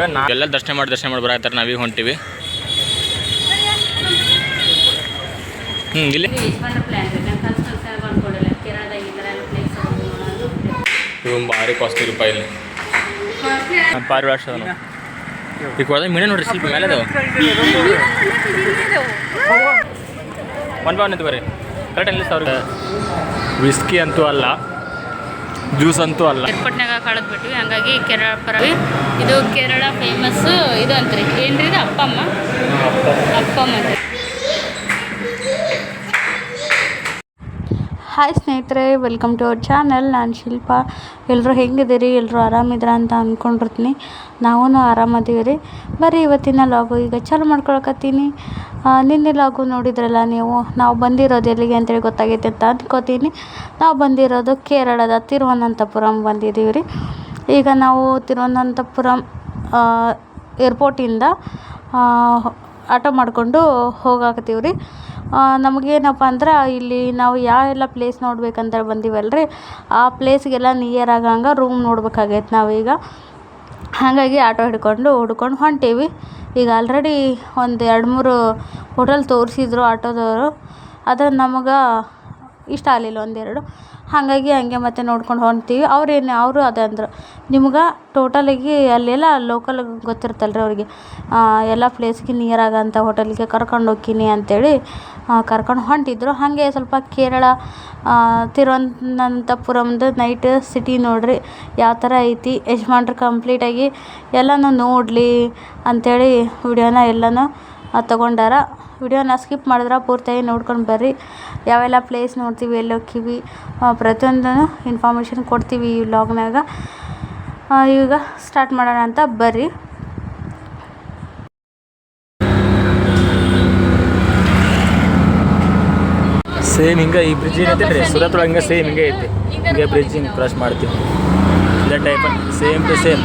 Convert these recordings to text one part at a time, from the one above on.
ಈಗ ನಾ ಎಲ್ಲ ದರ್ಶನ ಮಾಡಿ ದರ್ಶನ ಮಾಡಿ ಬರತ್ತಾರೆ ನಾವೀಗ ಹೊಂಟಿವಿ. ಹ್ಞೂ ಇಲ್ಲಿ. ಇವ್ ಭಾರಿ ಕಾಸ್ಟ್ಲಿ ರೂಪಾಯಿ ಇಲ್ಲಿ. ಭಾರಿ ವರ್ಷ ಈಗ ಹೋದ ಮೀನ ನೋಡ್ರಿ ಸ್ವಲ್ಪ ಮೇಲೆ ಅದಾವ. ಒನ್ ಬಾ ನಿಂತು ಬರ್ರಿ ಕರೆಕ್ಟ್ ಅಲ್ಲಿ ಸಾವಿರ ವಿಸ್ಕಿ ಅಂತೂ ಅಲ್ಲ. ಜ್ಯೂಸ್ ಅಂತೂ ಅಲ್ಲ ಏರ್ಪೋರ್ಟ್ನಾಗ ಕಳೆದ್ಬಿಟ್ವಿ ಹಂಗಾಗಿ ಕೇರಳ ಪರವಿ ಇದು ಕೇರಳ ಫೇಮಸ್ ಇದು ಅಂತ್ರಿ. ಏನ್ರಿ ಇದು? ಅಪ್ಪಮ್ಮ? ಅಪ್ಪಮ್ಮ ಅಂತ ಹಾಯ್ ಸ್ನೇಹಿತರೆ ವೆಲ್ಕಮ್ ಟು ಅವರ್ ಚಾನಲ್ ನಾನು ಶಿಲ್ಪ. ಎಲ್ಲರೂ ಹೆಂಗಿದ್ದೀರಿ? ಎಲ್ಲರೂ ಆರಾಮಿದ್ರ ಅಂತ ಅಂದ್ಕೊಂಡಿರ್ತೀನಿ ನಾವೂ ಆರಾಮದೀವಿ ರೀ. ಬರ್ರಿ ಇವತ್ತಿನ ಲಾಗು ಈಗ ಚಾಲು ಮಾಡ್ಕೊಳಕತ್ತೀನಿ. ನಿನ್ನೆ ಲಾಗು ನೋಡಿದ್ರಲ್ಲ ನೀವು? ನಾವು ಬಂದಿರೋದು ಎಲ್ಲಿಗೆ ಅಂತೇಳಿ ಗೊತ್ತಾಗೈತೆ ಅಂತ ಅಂದ್ಕೋತೀನಿ ನಾವು ಬಂದಿರೋದು ಕೇರಳದ ತಿರುವನಂತಪುರಂ ಬಂದಿದ್ದೀವಿ ರೀ. ಈಗ ನಾವು ತಿರುವನಂತಪುರಂ ಏರ್ಪೋರ್ಟಿಂದ ಆಟೋ ಮಾಡಿಕೊಂಡು ಹೋಗಾಕತ್ತೀವಿ ರೀ. ನಮಗೇನಪ್ಪ ಅಂದ್ರೆ ಇಲ್ಲಿ ನಾವು ಯಾವೆಲ್ಲ ಪ್ಲೇಸ್ ನೋಡ್ಬೇಕಂತ ಬಂದೀವಲ್ರಿ, ಆ ಪ್ಲೇಸ್ಗೆಲ್ಲ ನಿಯರ್ ಆಗಂಗೆ ರೂಮ್ ನೋಡ್ಬೇಕಾಗೈತೆ ನಾವೀಗ. ಹಾಗಾಗಿ ಆಟೋ ಹಿಡ್ಕೊಂಡು ಹುಡ್ಕೊಂಡು ಹೊಂಟೀವಿ. ಈಗ ಆಲ್ರೆಡಿ ಒಂದು ಎರಡು ಮೂರು ಹೋಟೆಲ್ ತೋರಿಸಿದ್ರು ಆಟೋದವರು. ಆದರೆ ನಮಗೆ ಇಷ್ಟ ಆಗ್ಲಿಲ್ಲ ಒಂದೆರಡು ಹಾಗಾಗಿ ಹಂಗೆ ಮತ್ತೆ ನೋಡ್ಕೊಂಡು ಹೊಂತೀವಿ ಅವ್ರು ಏನು, ಅವರು ಅದೇ ಅಂದರು. ನಿಮ್ಗೆ ಟೋಟಲಾಗಿ ಅಲ್ಲೆಲ್ಲ ಲೋಕಲ್ ಗೊತ್ತಿರ್ತಲ್ಲ ರೀ ಅವ್ರಿಗೆ ಎಲ್ಲ ಪ್ಲೇಸ್ಗೆ ನಿಯರ್ ಆಗೋಂಥ ಹೋಟೆಲ್ಗೆ ಕರ್ಕೊಂಡು ಹೋಗ್ತೀನಿ ಅಂತೇಳಿ ಕರ್ಕೊಂಡು ಹೊಂಟಿದ್ರು. ಹಾಗೆ ಸ್ವಲ್ಪ ಕೇರಳ ತಿರುವನಂತಪುರಮ್ದು ನೈಟ್ ಸಿಟಿ ನೋಡ್ರಿ. ಯಾವ ಥರ ಐತಿ, ಯಜಮಾನ್ರು ಕಂಪ್ಲೀಟಾಗಿ ಎಲ್ಲನೂ ನೋಡಲಿ ಅಂಥೇಳಿ ವಿಡಿಯೋನ ಎಲ್ಲನೂ ತೊಗೊಂಡಾರ ವಿಡಿಯೋನ ಸ್ಕಿಪ್ ಮಾಡಿದ್ರೆ ಪೂರ್ತಿಯಾಗಿ ನೋಡ್ಕೊಂಡು ಬರ್ರಿ. ಯಾವೆಲ್ಲ ಪ್ಲೇಸ್ ನೋಡ್ತೀವಿ ಎಲ್ಲಿ ಹೋಗ್ತೀವಿ ಪ್ರತಿಯೊಂದನ್ನು ಇನ್ಫಾರ್ಮೇಷನ್ ಕೊಡ್ತೀವಿ ಈ ವ್ಲಾಗ್ನಾಗ ಈಗ ಸ್ಟಾರ್ಟ್ ಮಾಡೋಣ ಅಂತ ಬರ್ರಿ. ಸೇಮ್ ಹಿಂಗೆ ಈ ಬ್ರಿಡ್ಜ್ ಏನೈತೆ ರೀ ಸುರತ್ ಒಳಗೆ ಹಿಂಗೆ ಸೇಮ್ ಹಿಂಗೆ ಐತಿ. ಹಿಂಗೆ ಬ್ರಿಡ್ಜ್ ಹಿಂಗೆ ಕ್ರಾಸ್ ಮಾಡ್ತೀವಿ. ಇದೇ ಟೈಪ್ ಸೇಮ್ ಟು ಸೇಮ್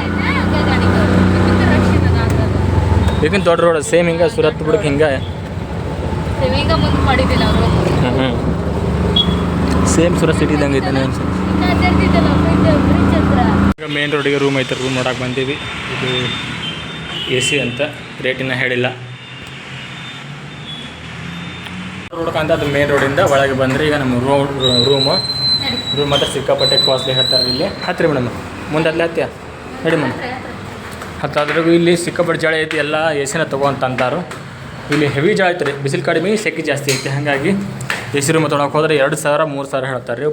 ಈಗಿನ ದೊಡ್ಡ ರೋಡ್ ಸೇಮ್ ಹಿಂಗೆ ಸುರತ್ ಬಿಡಕ್ಕೆ ಹಿಂಗೆ. ಈಗ ಮುಂದೆ ಮಾಡಿದ್ದಿಲ್ಲ ಅವರು. ಹ್ಞೂ ಹ್ಞೂ ಸೇಮ್ ಸುರತ್ ಸಿಟಿ ಇದ್ದಂಗೆ ಐತೆ ಈಗ ಮೇನ್ ರೋಡಿಗೆ ರೂಮ್ ಐತೆ ರೂಮ್ ನೋಡಕ್ಕೆ ಬಂದೀವಿ. ಇದು ಎ ಸಿ ಅಂತ ರೇಟಿನ ಹೇಳಿಲ್ಲ. ರೋಡ್ ಅಂತ ಅದು ಮೇನ್ ರೋಡಿಂದ ಒಳಗೆ ಬಂದರೆ ಈಗ ನಮ್ಮ ರೋಡ್ ರೂಮು ರೂಮ್ ಮತ್ತೆ ಸಿಕ್ಕಾಪಟ್ಟೆ ಕಾಸ್ಟ್ಲಿ ಹೇಳ್ತಾರೆ ಇಲ್ಲಿ. ಹತ್ತಿರ ಮೇಡಮ್ ಮುಂದೆ ಅಲ್ಲೇ ಹತ್ತಿಯ ಹೇಳಿ ಮೇಡಮ್. ಹತ್ತಾದ್ರಿಗೂ ಇಲ್ಲಿ ಸಿಕ್ಕಾಪಟ್ಟೆ ಜಾಳ ಐತಿ, ಎಲ್ಲ ಎ ಸಿನ ತಗೋ ಅಂತ ಅಂತಾರು ಇಲ್ಲಿ ಹೆವಿ ಜಾಳ ಐತೆ ರೀ ಬಿಸಿಲು ಕಡಿಮೆ, ಸೆಕೆ ಜಾಸ್ತಿ ಐತಿ. ಹಾಗಾಗಿ ಎ ಸಿ ರೂಮ್ ತೊಗೊಳಕ್ಕೆ ಹೋದ್ರೆ ಎರಡು ಸಾವಿರ, ಮೂರು ಸಾವಿರ ಹೇಳ್ತಾರೆ ರೀ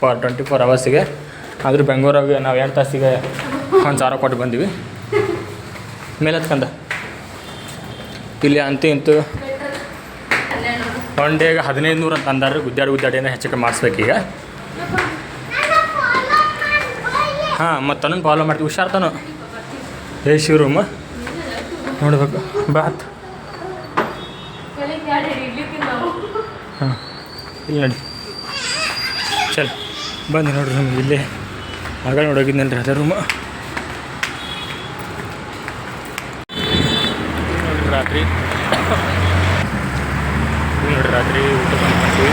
ಪರ್ ಟ್ವೆಂಟಿ ಫೋರ್ ಅವರ್ಸಿಗೆ ಆದರೂ ಬೆಂಗಳೂರಾಗೆ ನಾವು ಎರಡು ತಾಸಿಗೆ ಒಂದು ಸಾವಿರ ಕೊಟ್ಟು ಬಂದೀವಿ. ಮೇಲೆ ಹತ್ಕಂದ ಇಲ್ಲಿ ಅಂತ ಇಂತು ಒನ್ ಡೇಗೆ ಹದಿನೈದು ನೂರು ಅಂತ ಅಂದಾರೆ ಗುದ್ದಾಡಿ ಗುದ್ದಾಡಿನ ಹೆಚ್ಚಕ್ಕೆ ಮಾಡಿಸ್ಬೇಕೀಗ ಹಾಂ ಮತ್ತು ತನ್ನ ಫಾಲೋ ಮಾಡ್ತೀವಿ ಹುಷಾರ್ ಏ, ಶಿವರೂಮ. ನೋಡ್ಬೇಕು. ಬಾತ್ ಹಾಂ. ಇಲ್ಲಿ ನೋಡಿ. ಚಲ್ ಬಂದು ನೋಡ್ರಿ ನಮ್ಗೆ ಇಲ್ಲೇ. ಆಗ ನೋಡೋಗಿದ್ನಲ್ರಿ ಅದೇ ರೂಮ ನೋಡ್ರಿ ರಾತ್ರಿ ನೋಡ್ರಿ ರಾತ್ರಿ ಊಟ ಮಾಡ್ತೀವಿ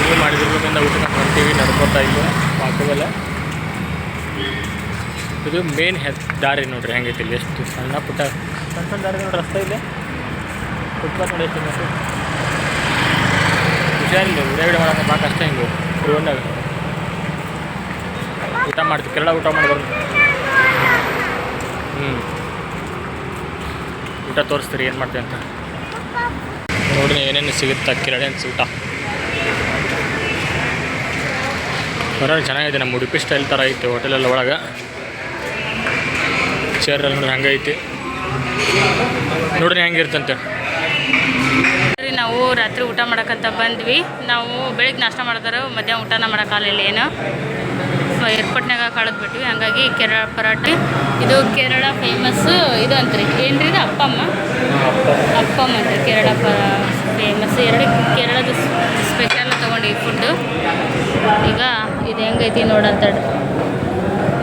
ಇಲ್ಲಿ ಮಾಡಿದಿರ್ಬೇಕಂದ ಊಟ ಮಾಡ್ತೀವಿ ನಡ್ಕೊತಾ ಇಲ್ಲ ವಾಕವೆಲ್ಲ ಇದು ಮೇನ್ ಹೆಲ್ತ್ ದಾರಿ ನೋಡ್ರಿ ಹೆಂಗೈತಿ ಇಲ್ಲಿ? ಎಷ್ಟು ಸಣ್ಣ ಪುಟ್ಟ ಸಣ್ಣ ಸಣ್ಣ ದಾರಿ ನೋಡ್ರಿ ರಸ್ತೆ ಇದೆ ಫುಟ್ಪಾತ್ ನೋಡಿ ಎಷ್ಟು ಹುಷಾರಿಲ್ಲ ಉಡಾಗಡೆ ಮಾಡೋಕೆ ಭಾಳ ಕಷ್ಟ ಹಿಂಗೆ ರೋಡ್ನಾಗ ಊಟ ಮಾಡ್ತೀವಿ ಕೇರಳ ಊಟ ಮಾಡಿ ಬರ್ದು ಹ್ಞೂ ಊಟ ತೋರಿಸ್ತೀರಿ ಏನು ಮಾಡ್ತೀವಿ ಅಂತ. ನೋಡಿ ಏನೇನು ಸಿಗುತ್ತೆ ಅನ್ಸಿ ಊಟ. ಹೊರಗೆ ಚೆನ್ನಾಗಿದೆ ನಮ್ಮ ಉಡುಪಿ ಸ್ಟೈಲ್ ಥರ ಐತೆ ಹೋಟೆಲೆಲ್ಲ ಒಳಗೆ. ಚೇರ್ ಅಲ್ಲಿ ನೋಡ್ರಿ ಹಂಗೆ ಐತಿ ನೋಡ್ರಿ ಹೆಂಗಿರ್ತಂತೆ ನಾವು ರಾತ್ರಿ ಊಟ ಮಾಡಕ್ಕಂತ ಬಂದ್ವಿ. ನಾವು ಬೆಳಿಗ್ಗೆ ನಾಷ್ಟ ಮಾಡಿದ್ರೆ, ಮಧ್ಯಾಹ್ನ ಊಟನ ಮಾಡೋಕ್ಕಾಗಲಿಲ್ಲ ಏನು. ಏರ್ಪೋರ್ಟ್ನಾಗ ಕಳೆದು ಬಿಟ್ವಿ. ಹಂಗಾಗಿ ಕೇರಳ ಪರಾಟೆ. ಇದು ಕೇರಳ ಫೇಮಸ್ ಇದು ಅಂತ್ರಿ. ಏನ್ರಿ ಇದು? ಅಪ್ಪಮ್ಮ? ಅಪ್ಪಮ್ಮ ಅಂತ ಕೇರಳ ಫೇಮಸ್ ಎರಡು ಕೇರಳದ ಸ್ಪೆಷಲ್ ತೊಗೊಂಡಿವಿ ಫುಡ್ಡು ಈಗ ಇದು ಹೆಂಗೈತಿ ನೋಡಂತ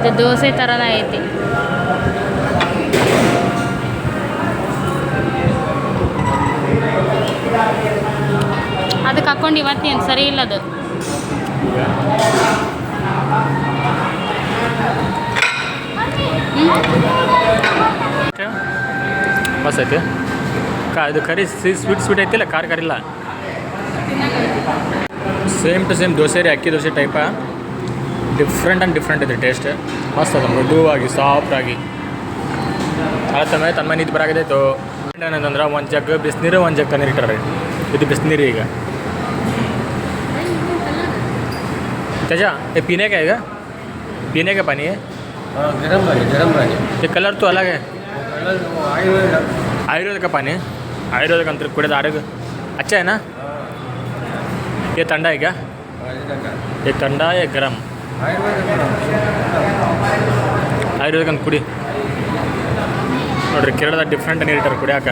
ಇದು ದೋಸೆ ಥರನೇ ಐತಿ. ಅದಕ್ಕೆ ಹಾಕೊಂಡು ಇವತ್ತೇನು ಸರಿ ಇಲ್ಲ ಅದು? ಮಸ್ತ್ ಐತಿ. ಕಾ ಇದು ಕರಿ ಸ್ವೀಟ್ ಸ್ವೀಟ್ ಐತಿಲ್ಲ ಖಾರ ಇಲ್ಲ. ಸೇಮ್ ಟು ಸೇಮ್ ದೋಸೆ ರೀ ಅಕ್ಕಿ dosa type different and different ಇದೆ ಟೇಸ್ಟ್ ಮಸ್ತ್ ಅದ ಮೃದುವಾಗಿ ಸಾಫ್ಟಾಗಿ ತನ್ಮನೆ ತನ್ಮನೆ ಇದು ಬರಾಗದೈತು ಏನಂತಂದ್ರೆ ಒಂದು ಜಗ್ ಬಿಸಿನೀರು ಒಂದು ಜಗ್ ತಂದು ಇಟ್ಟಾರೆ. ಇದು ಬಿಸಿನೀರು ಈಗ. ತಜ ಏ ಪೀನೆ ಈಗ? ಪೀನೆ ಕ್ಯಾ ಪಾನಿ ಗರಮ್ ಗರಮ್ ಈ ಕಲರ್ ತು ಅಲಾಗೆ ಆಯುರ್ವೇದಿಕ ಪಾನಿ ಆಯುರ್ವೇದಿಕ ಅಂತ ಕುಡಿಯೋದು ಆರೋಗ್ಯ ಅಚ್ಚ ಏನಾ? ಏ ತಂಡ ಈಗ? ಏ ತಂಡ ಏ ಗರಮ್ ಆಯುರ್ವೇದಿಕ್ ಅಂತ ಕುಡಿ. ನೋಡ್ರಿ, ಕೇರಳದ ಡಿಫ್ರೆಂಟ್ ನೀರು ಇಟ್ಟಾರೆ ಕುಡಿಯಾಕ.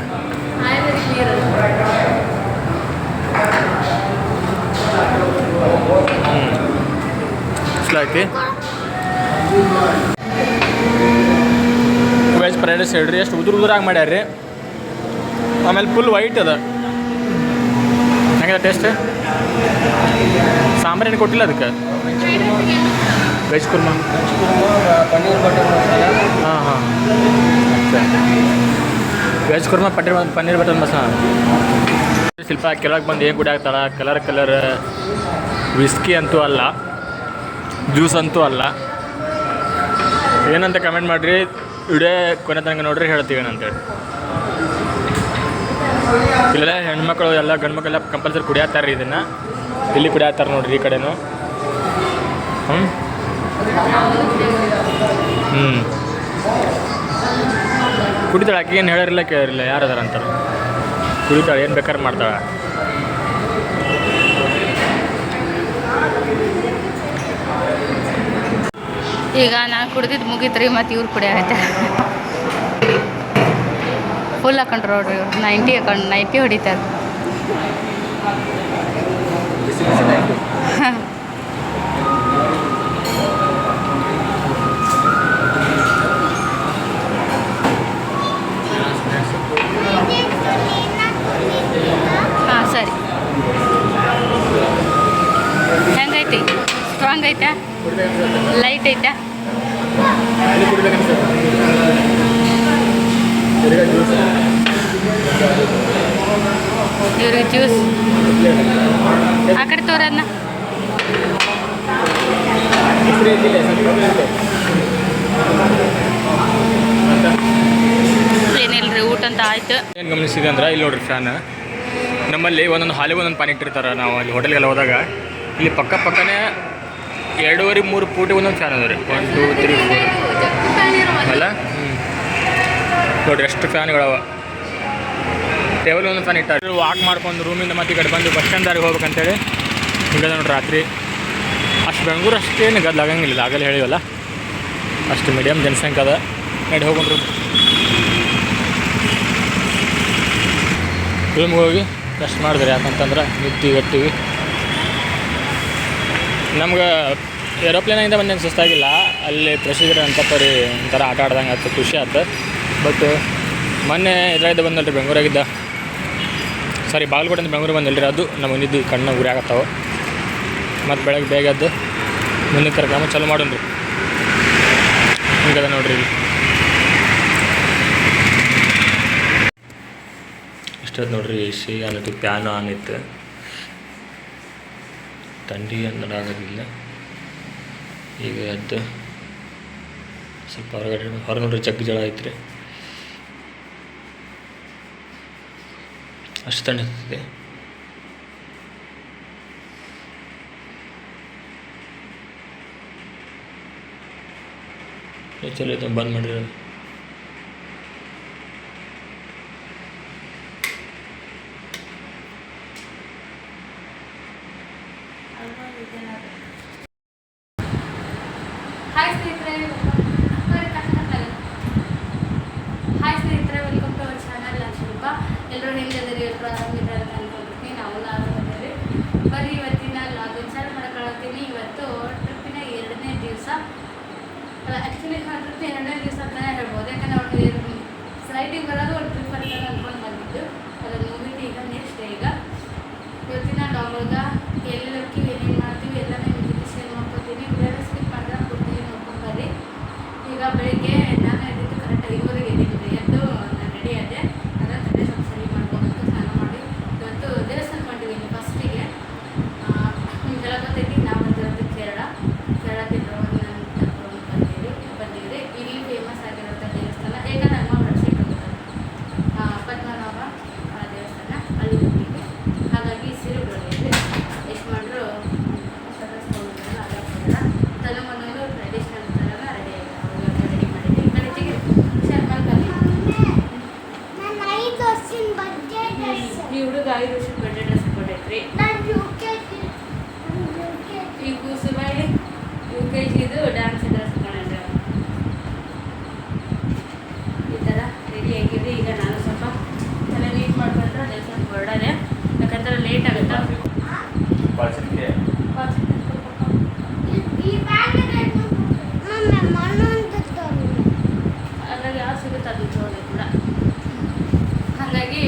ಐತಿ. ವೆಜ್ ಫ್ರೈಡ್ ರೈಸ್ ಹೇಳ್ರಿ, ಎಷ್ಟು ಉದುರು ಉದುರಾಗಿ ಮಾಡ್ಯಾರ್ರಿ. ಆಮೇಲೆ ಫುಲ್ ವೈಟ್ ಅದ. ಹೆಂಗಿದೆ ಟೇಸ್ಟ್ ಸಾಂಬಾರು ಏನು ಕೊಟ್ಟಿಲ್ಲ ಅದಕ್ಕೆ? ವೆಜ್ ಕುರ್ಮಾ ಪನ್ನೀರ್ ಬಟರ್ ಮಸಾಲ ಹಾಂ ಹಾಂ. ವೆಜ್ ಕುರ್ಮಾ ಪನ್ನೀರ್ ಪನ್ನೀರ್ ಬಟರ್ ಮಸಾಲ ಸ್ವಲ್ಪ ಕೆಳಗೆ ಬಂದು ಏನು ಗುಡಿ ಆಗ್ತಾಳೆ ಕಲರ್ ಕಲರ್ ವಿಸ್ಕಿ ಅಂತೂ ಅಲ್ಲ. ಜ್ಯೂಸ್ ಅಂತೂ ಅಲ್ಲ. ಏನಂತ ಕಮೆಂಟ್ ಮಾಡಿರಿ? ಇಡೇ ಕೊನೆ ತನಕ ನೋಡ್ರಿ ಹೇಳ್ತೀವಿ ಏನಂತೇಳಿ ಇಲ್ಲೆಲ್ಲ ಹೆಣ್ಮಕ್ಳು ಎಲ್ಲ ಗಂಡ್ಮಕ್ಳೆಲ್ಲ ಕಂಪಲ್ಸರಿ ಕುಡಿಯತ್ತಾರೆ ಇದನ್ನು. ಇಲ್ಲಿ ಕುಡಿಯತ್ತಾರೆ ನೋಡ್ರಿ ಈ ಕಡೆನೂ. ಹ್ಞೂ ಹ್ಞೂ ಕುಡಿತಾಳೆ ಆಕೆ ಏನು ಹೇಳಿರಲಿಲ್ಲ ಕೇಳಿರಲಿಲ್ಲ ಯಾರು ಅದಾರ ಅಂತಾರೆ. ಕುಡಿತಾಳೆ ಏನು ಬೇಕಾದ್ರೆ ಮಾಡ್ತಾಳೆ. ಈಗ ನಾನು ಕುಡ್ದಿದ್ದು ಮುಗೀತ್ರಿ ಮತ್ತು ಇವ್ರು ಐತೆ ಫುಲ್ ಹಾಕೊಂಡ್ರು ನೋಡ್ರಿ ಇವ್ರು. ನೈಂಟಿ ಹಾಕೊಂಡು ನೈಂಟಿ ಹೊಡಿತಾರೆ ಬಿಸಿ ಬಿಸಿ ನೈಟು ಹಾಂ ಸರಿ ಹೆಂಗೈತಿ ಸ್ಟ್ರಾಂಗ್ ಐತಾ ಲೈಟ್ ಐತಾ ಅಲ್ಲಿ ಕುಡಿಬೇಕನ್ಸುತ್ತೆ ತಿರ್ಗಾ ಜ್ಯೂಸ್ ಇವ್ರಿಗೆ ಜ್ಯೂಸ್ ಆ ಕಡೆ ತೋರನ್ನ ಏನಿಲ್ರಿ ಊಟ ಅಂತ ಆಯ್ತು ಏನು ಗಮನಿಸಿದೆ ಫ್ಯಾನ್ ನಮ್ಮಲ್ಲಿ ಒಂದೊಂದು ಹಾಲಿ ಒಂದೊಂದು ಪಾನಿ ಇಟ್ಟಿರ್ತಾರೆ ನಾವು ಅಲ್ಲಿ ಹೋಟೆಲ್ಗೆಲ್ಲ ಹೋದಾಗ. ಇಲ್ಲಿ ಪಕ್ಕ ಪಕ್ಕನೇ ಎರಡೂವರೆ ಮೂರು ಪೂಟಿ ಒಂದೊಂದು ಫ್ಯಾನ್ ಅದ ರೀ. ಒನ್ ಟೂ ತ್ರೀ ಫೋರ್ ಅಲ್ಲ? ಹ್ಞೂ ನೋಡಿರಿ ಎಷ್ಟು ಫ್ಯಾನ್ಗಳವ. ಟೇಬಲ್ ಒಂದು ಫ್ಯಾನ್ ಇಟ್ಟಾರೆ. ವಾಕ್ ಮಾಡ್ಕೊಂಡು ರೂಮಿಂದ ಮತ್ತೆ ಈ ಕಡೆ ಬಂದು ಬಸ್ ಸ್ಟ್ಯಾಂಡ್ ದಾರಿಗೆ ಹೋಗ್ಬೇಕಂತೇಳಿ. ಹಿಂಗದ ನೋಡಿ ರಾತ್ರಿ. ಅಷ್ಟು ಬೆಂಗಳೂರು ಅಷ್ಟೇನು ಗದ್ದಾಗಂಗಿಲ್ಲ ಆಗಲೇ ಹೇಳಿವಲ್ಲ. ಅಷ್ಟು ಮೀಡಿಯಮ್ ಜನಸಂಖ್ಯೆ ಅದ. ನಡಿ ಹೋಗ್ಕೊಂಡ್ರು ರೂಮ್ಗೆ ಹೋಗಿ ರೆಸ್ಟ್ ಮಾಡಿದ್ರಿ ಯಾಕಂತಂದ್ರೆ ನಿದ್ದೆ ಗಟ್ಟಿವಿ ನಮ್ಗೆ ಏರೋಪ್ಲೇನಿಂದ ಬಂದೇನು ಸುಸ್ತಾಗಿಲ್ಲ ಅಲ್ಲಿ ಪ್ರೊಸೀಜರ್ ಅಂತ ಪರಿ ಒಂಥರ ಆಟ ಆಡ್ದಂಗೆ ಆಯ್ತು ಖುಷಿ ಆಯ್ತು ಬಟ್ ಮೊನ್ನೆ ಇದ್ರಾಗಿದ್ದ ಬಂದಲ್ರಿ, ಬೆಂಗಳೂರಾಗಿದ್ದ. ಸಾರಿ ಬೆಂಗ್ಳೂರು ಬಂದಿಲ್ಲ ರೀ ಅದು ನಮಗೆ ನಿದ್ದೆ ಕಣ್ಣು ಉರಿ ಆಗತ್ತಾವೆ. ಮತ್ತು ಬೆಳಗ್ಗೆ ಬೇಗ ಎದ್ದು ಮುಂದಿನ ಕಾರ್ಯಕ್ರಮ ಚಾಲು ಮಾಡೋಣ ರೀ ಹಿಂಗದ ನೋಡ್ರಿ ಇಲ್ಲಿ. ಇಷ್ಟೊತ್ತು ನೋಡ್ರಿ ಎ ಸಿ ಇತ್ತು ಪ್ಯಾನ್ ಆನ್ ಇತ್ತು ಥಂಡಿ ಅನ್ನೋದು ಆಗೋದಿಲ್ಲ. ಈಗ ಎದ್ದು ಸ್ವಲ್ಪ ಹೊರಗಡೆ ಹೊರಗೆ ನೋಡ್ರಿ ಜಗ್ಗಿ ಜಳ ಐತ್ರಿ. ಅಷ್ಟು ಏ, ಚಲೋ ಬಂದ್ ಮಾಡಿರಿ ಅದು. ಹಾಯ್ ಸ್ನೇಹಿತರೆ ಹಾಯ್ ಸ್ನೇಹಿತರೆ ವೆಲ್ಕಮ್ ಟು ಅವರ್ ಚಾನಲ್ ನಾನು ಶಿಲ್ಪ ಎಲ್ಲರೂ ಹೆಂಗದಿರಿ ಎಲ್ಲರೂ ಆರಾಮಿದ್ದಾರೆ ಅನ್ಕೊಂಡಿರ್ತೀನಿ ನಾವು ಆರಾಮಿದ್ದೀವಿ ಬರೀ ಇವತ್ತಿನ ಲಾಗಿನ್ ವಿಚಾರ ಮಾಡ್ಕೊಳತ್ತೀನಿ ಇವತ್ತು ಟ್ರಿಪ್ಪಿನ ಎರಡನೇ ದಿವಸ. ಆ್ಯಕ್ಚುಲಿ ಟ್ರಿಪ್ ಎರಡನೇ ದಿವಸ ಅಂತಲೇ ಹೇಳ್ಬೋದು. ಯಾಕಂದ್ರೆ ಅವ್ರು ಫ್ಲೈಟಿಗೆ ಬರೋದು ಒಂದು ಟ್ರಿಪ್ ಅಂತ ಅಂದ್ಕೊಂಡು ಬಂದಿದ್ದು. ಅದನ್ನು ಮುಗಿದು ಈಗ ನೆಕ್ಸ್ಟ್ ಈಗ. ಇವತ್ತಿನ ಲಾಗ್ ಎಲ್ಲೆಲ್ಲಿ ಹೋಗ್ತೀವಿ ಏನೇನು ಮಾಡ್ತೀವಿ ಎಲ್ಲ ನಿಮ್ಮ ಜೊತೆ ಶೇರ್ ಮಾಡ್ಕೊತೀನಿ ಬೇರೆ ಸ್ಕಿಪ್ ಮಾಡಿದ್ರೆ ಕೊಡ್ತೀನಿ ನೋಡ್ಕೊಂಡು ಬರ್ರಿ ಈಗ ಬೆಳಿಗ್ಗೆ ನಾನು ಎದ್ದಿದ್ದು ಕರೆಕ್ಟ್ ಐದುವರೆಗೆ ಎದ್ದಿದ್ದೆ ಎದ್ದು ನಾನು ರೆಡಿ ಆದೆ ಕೆ ಜಿದು ಡ್ಯಾನ್ಸ್ ಡ್ರೆಸ್ ತಗೊಂಡೆ ಈ ಥರ ರೆಡಿ ಆಗಿದ್ರಿ ಈಗ ನಾನು ಸ್ವಲ್ಪ ತಲೆ ನೀಟ್ ಮಾಡ್ಕೊಂಡ್ರೆ ಅದೇ ಸ್ವಲ್ಪ ಹೊರಡದೆ ಯಾಕಂದ್ರೆ ಲೇಟ್ ಆಗುತ್ತಾ ಬಳಸಲಿಕ್ಕೆ ಹಾಗಾಗಿ ಯಾವ ಸಿಗುತ್ತೆ ಅದು ತಗೊಳ್ಳಿ ಕೂಡ ಹಾಗಾಗಿ